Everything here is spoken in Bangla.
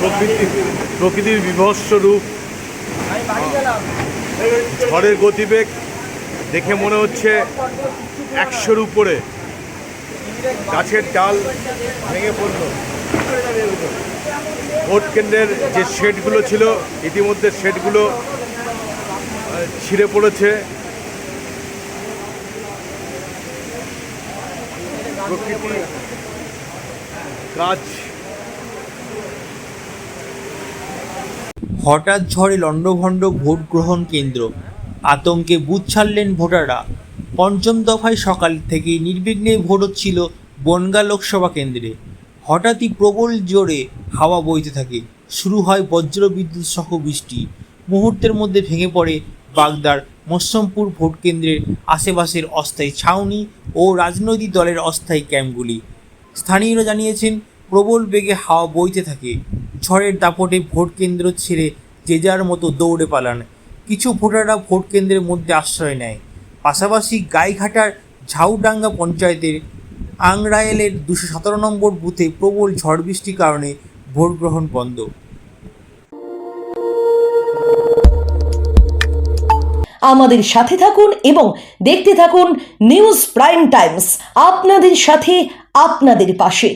প্রকৃতি প্রকৃতির বিভৎস রূপ ঝড়ের গতিবেগ দেখে মনে হচ্ছে একশোর উপরে। গাছের ডাল ভেঙে পড়ল। ভোট কেন্দ্রের যে শেডগুলো ছিল ইতিমধ্যে শেডগুলো ছিঁড়ে পড়েছে। প্রকৃতি গাছ হঠাৎ ঝড়ে লণ্ডভণ্ড ভোট গ্রহণ কেন্দ্র। আতঙ্কে বুথ ছাড়লেন ভোটাররা। পঞ্চম দফায় সকাল থেকে নির্বিঘ্নে ভোট হচ্ছিল বনগা লোকসভা কেন্দ্রে। হঠাৎই প্রবল জোরে হাওয়া বইতে থাকে। শুরু হয় বজ্র বিদ্যুৎ সহ বৃষ্টি। মুহূর্তের মধ্যে ভেঙে পড়ে বাগদার মৎস্যমপুর ভোট কেন্দ্রের আশেপাশের অস্থায়ী ছাউনি ও রাজনৈতিক দলের অস্থায়ী ক্যাম্পগুলি। স্থানীয়রা জানিয়েছেন, প্রবল বেগে হাওয়া বইতে থাকে। ঝড়ের দাপটে ভোট কেন্দ্র ছেড়ে যে যার মতো দৌড়ে পালান। কিছু ভোটাররা ভোট কেন্দ্রের মধ্যে আশ্রয় নেয়। পাশাপাশি গাইঘাটার ঝাউডাঙ্গা পঞ্চায়েতের আংরায়েলের দুশো সতেরো নম্বর বুথে প্রবল ঝড় বৃষ্টির কারণে ভোট গ্রহণ বন্ধ। আমাদের সাথে থাকুন এবং দেখতে থাকুন নিউজ প্রাইম টাইমস। আপনাদের সাথে, আপনাদের পাশে।